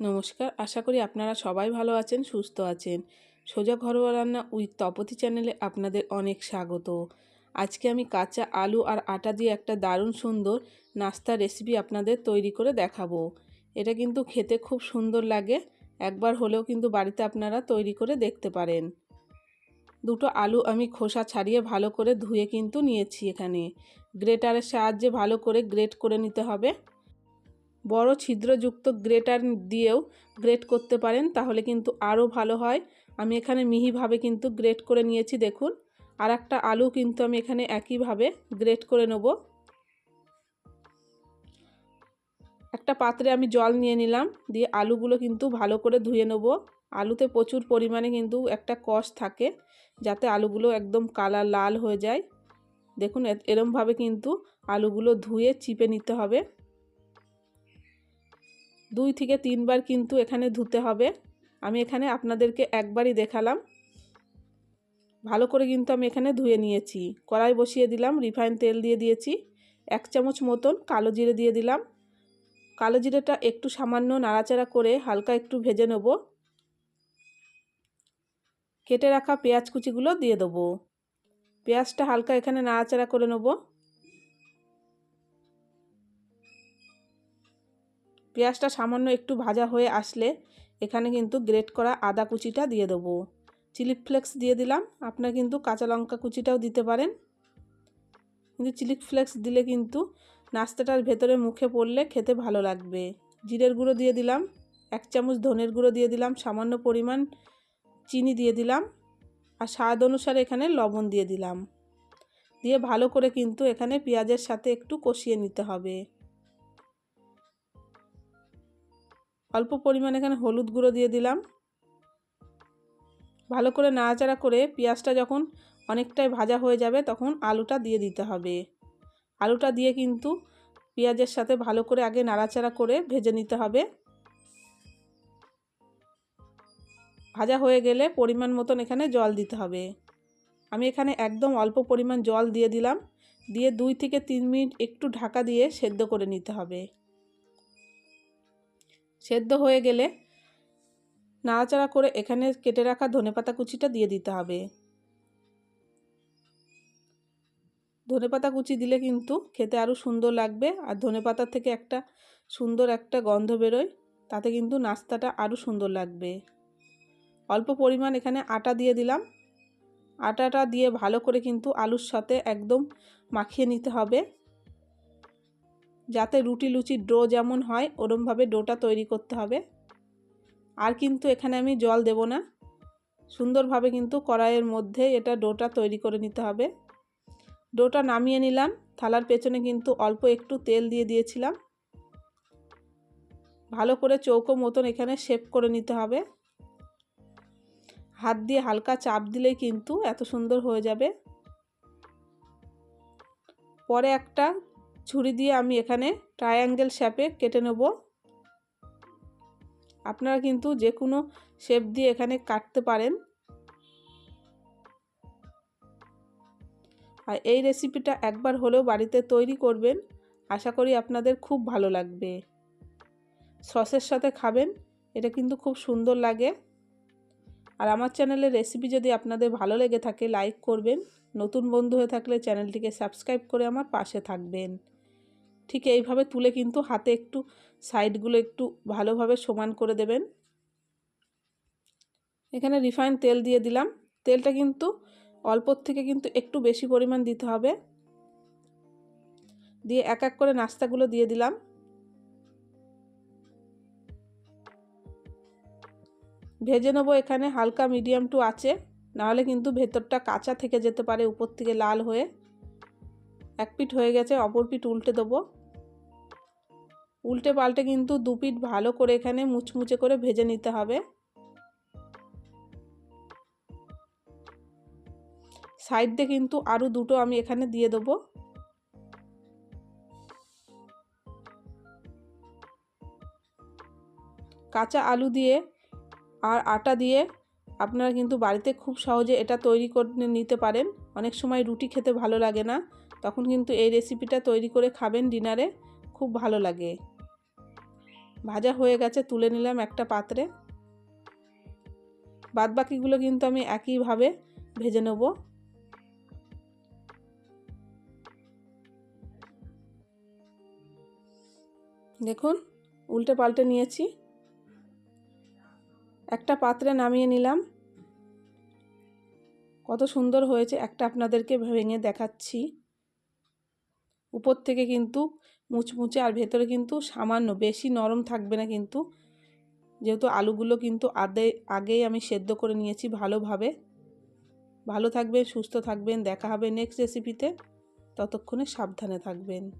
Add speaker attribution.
Speaker 1: নমস্কার, আশা করি আপনারা সবাই ভালো আছেন, সুস্থ আছেন। সোজা ঘরোয়া রান্না উইথ তপতি চ্যানেলে আপনাদের অনেক স্বাগত। আজকে আমি কাঁচা আলু আর আটা দিয়ে একটা দারুণ সুন্দর নাস্তা রেসিপি আপনাদের তৈরি করে দেখাবো। এটা কিন্তু খেতে খুব সুন্দর লাগে, একবার হলেও কিন্তু বাড়িতে আপনারা তৈরি করে দেখতে পারেন। দুটো আলু আমি খোসা ছাড়িয়ে ভালো করে ধুয়ে কিন্তু নিয়েছি এখানে। গ্রেটারের সাহায্যে ভালো করে গ্রেট করে নিতে হবে। বড় ছিদ্রযুক্ত গ্রেটার দিয়েও গ্রেট করতে পারেন, তাহলে কিন্তু আরও ভালো হয়। আমি এখানে মিহিভাবে কিন্তু গ্রেট করে নিয়েছি, দেখুন। আর একটা আলু কিন্তু আমি এখানে একইভাবে গ্রেট করে নেব। একটা পাত্রে আমি জল নিয়ে নিলাম, দিয়ে আলুগুলো কিন্তু ভালো করে ধুয়ে নেব। আলুতে প্রচুর পরিমাণে কিন্তু একটা কষ থাকে, যাতে আলুগুলো একদম কালার লাল হয়ে যায়। দেখুন এরমভাবে কিন্তু আলুগুলো ধুয়ে চিপে নিতে হবে। দুই থেকে তিনবার কিন্তু এখানে ধুতে হবে। আমি এখানে আপনাদেরকে একবারই দেখালাম। ভালো করে কিন্তু আমি এখানে ধুয়ে নিয়েছি। কড়াই বসিয়ে দিলাম, রিফাইন তেল দিয়ে দিয়েছি, এক চামচ মতন কালো জিরে দিয়ে দিলাম। কালো জিরেটা একটু সামান্য নাড়াচাড়া করে হালকা একটু ভেজে নেব। কেটে রাখা পেঁয়াজ কুচিগুলো দিয়ে দেবো। পেঁয়াজটা হালকা এখানে নাড়াচাড়া করে নেব। পেঁয়াজটা সামান্য একটু ভাজা হয়ে আসলে এখানে কিন্তু গ্রেট করা আদা কুচিটা দিয়ে দেবো। চিলি ফ্লেক্স দিয়ে দিলাম। আপনার কিন্তু কাঁচা লঙ্কা কুচিটাও দিতে পারেন। কিন্তু চিলি ফ্লেক্স দিলে কিন্তু নাস্তাটার ভেতরে মুখে পড়লে খেতে ভালো লাগবে। জিরের গুঁড়ো দিয়ে দিলাম। এক চামচ ধনের গুঁড়ো দিয়ে দিলাম। সামান্য পরিমাণ চিনি দিয়ে দিলাম। আর স্বাদ অনুসারে এখানে লবণ দিয়ে দিলাম। দিয়ে ভালো করে কিন্তু এখানে পেঁয়াজের সাথে একটু কষিয়ে নিতে হবে। অল্প পরিমাণ এখানে হলুদ গুঁড়ো দিয়ে দিলাম। ভালো করে নাড়াচাড়া করে পেঁয়াজটা যখন অনেকটাই ভাজা হয়ে যাবে তখন আলুটা দিয়ে দিতে হবে। আলুটা দিয়ে কিন্তু পেঁয়াজের সাথে ভালো করে আগে নাড়াচাড়া করে ভেজে নিতে হবে। ভাজা হয়ে গেলে পরিমাণ মতন এখানে জল দিতে হবে। আমি এখানে একদম অল্প পরিমাণ জল দিয়ে দিলাম। দিয়ে দুই থেকে তিন মিনিট একটু ঢাকা দিয়ে সেদ্ধ করে নিতে হবে। সেদ্ধ হয়ে গেলে নাড়াচাড়া করে এখানে কেটে রাখা ধনেপাতা কুচিটা দিয়ে দিতে হবে। ধনেপাতা কুচি দিলে কিন্তু খেতে আরও সুন্দর লাগবে আর ধনেপাতা থেকে একটা সুন্দর একটা গন্ধ বেরোয়, তাতে কিন্তু নাস্তাটা আরও সুন্দর লাগবে। অল্প পরিমাণ এখানে আটা দিয়ে দিলাম। আটাটা দিয়ে ভালো করে কিন্তু আলুর সাথে একদম মাখিয়ে নিতে হবে। যাতে রুটি লুচির ডো যেমন হয়, ওরমভাবে ডোটা তৈরি করতে হবে। আর কিন্তু এখানে আমি জল দেব না। সুন্দরভাবে কিন্তু কড়াইয়ের মধ্যে এটা ডোটা তৈরি করে নিতে হবে। ডোটা নামিয়ে নিলাম। থালার পেছনে কিন্তু অল্প একটু তেল দিয়ে দিয়েছিলাম। ভালো করে চৌকো মতন এখানে শেপ করে নিতে হবে। হাত দিয়ে হালকা চাপ দিলেই কিন্তু এত সুন্দর হয়ে যাবে। পরে একটা ছুরি দিয়ে আমি এখানে ট্রায়াঙ্গেল শেপে কেটে নেব। আপনারা কিন্তু যে কোনো শেপ দিয়ে এখানে কাটতে পারেন। আর এই রেসিপিটা একবার হলেও বাড়িতে তৈরি করবেন। আশা করি আপনাদের খুব ভালো লাগবে। সসের সাথে খাবেন, এটা কিন্তু খুব সুন্দর লাগে। আর আমার চ্যানেলের রেসিপি যদি আপনাদের ভালো লেগে থাকে লাইক করবেন। নতুন বন্ধু হয়ে থাকলে চ্যানেলটিকে সাবস্ক্রাইব করে আমার পাশে থাকবেন। ঠিক এইভাবে তুলে কিন্তু হাতে একটু সাইডগুলো একটু ভালোভাবে সমান করে দেবেন। এখানে রিফাইন তেল দিয়ে দিলাম। তেলটা কিন্তু অল্পর থেকে কিন্তু একটু বেশি পরিমাণ দিতে হবে। দিয়ে এক এক করে নাস্তাগুলো দিয়ে দিলাম। ভেজে নেব এখানে হালকা মিডিয়াম টু আছে নাহলে কিন্তু ভেতরটা কাঁচা থেকে যেতে পারে, উপর থেকে লাল হয়ে। এক পিঠ হয়ে গেছে, অপর পিঠ উল্টে দেবো। উল্টে পাল্টে কিন্তু দু পিঠ ভালো করে এখানে মুচমুচে করে ভেজে নিতে হবে। সাইড দিয়ে কিন্তু আরও দুটো আমি এখানে দিয়ে দেবো। কাঁচা আলু দিয়ে আর আটা দিয়ে আপনারা কিন্তু বাড়িতে খুব সহজে এটা তৈরি করে নিতে পারেন। অনেক সময় রুটি খেতে ভালো লাগে না, তখন কিন্তু এই রেসিপিটা তৈরি করে খাবেন ডিনারে খুব ভালো লাগে। ভাজা হয়ে গেছে, তুলে নিলাম একটা পাত্রে। বাদ বাকিগুলো কিন্তু আমি একইভাবে ভেজে নেব। দেখুন, উল্টে পাল্টে নিয়েছি। একটা পাত্রে নামিয়ে নিলাম। কত সুন্দর হয়েছে, একটা আপনাদেরকে ভেঙে দেখাচ্ছি। উপর থেকে কিন্তু মুচমুচে আর ভেতরে কিন্তু সামান্য বেশি নরম থাকবে না কিন্তু। যেহেতু আলুগুলো কিন্তু আদে, আগেই আমি সেদ্ধ করে নিয়েছি ভালোভাবে। ভালো থাকবেন, সুস্থ থাকবেন, দেখা হবে নেক্সট রেসিপিতে ততক্ষণে সাবধানে থাকবেন।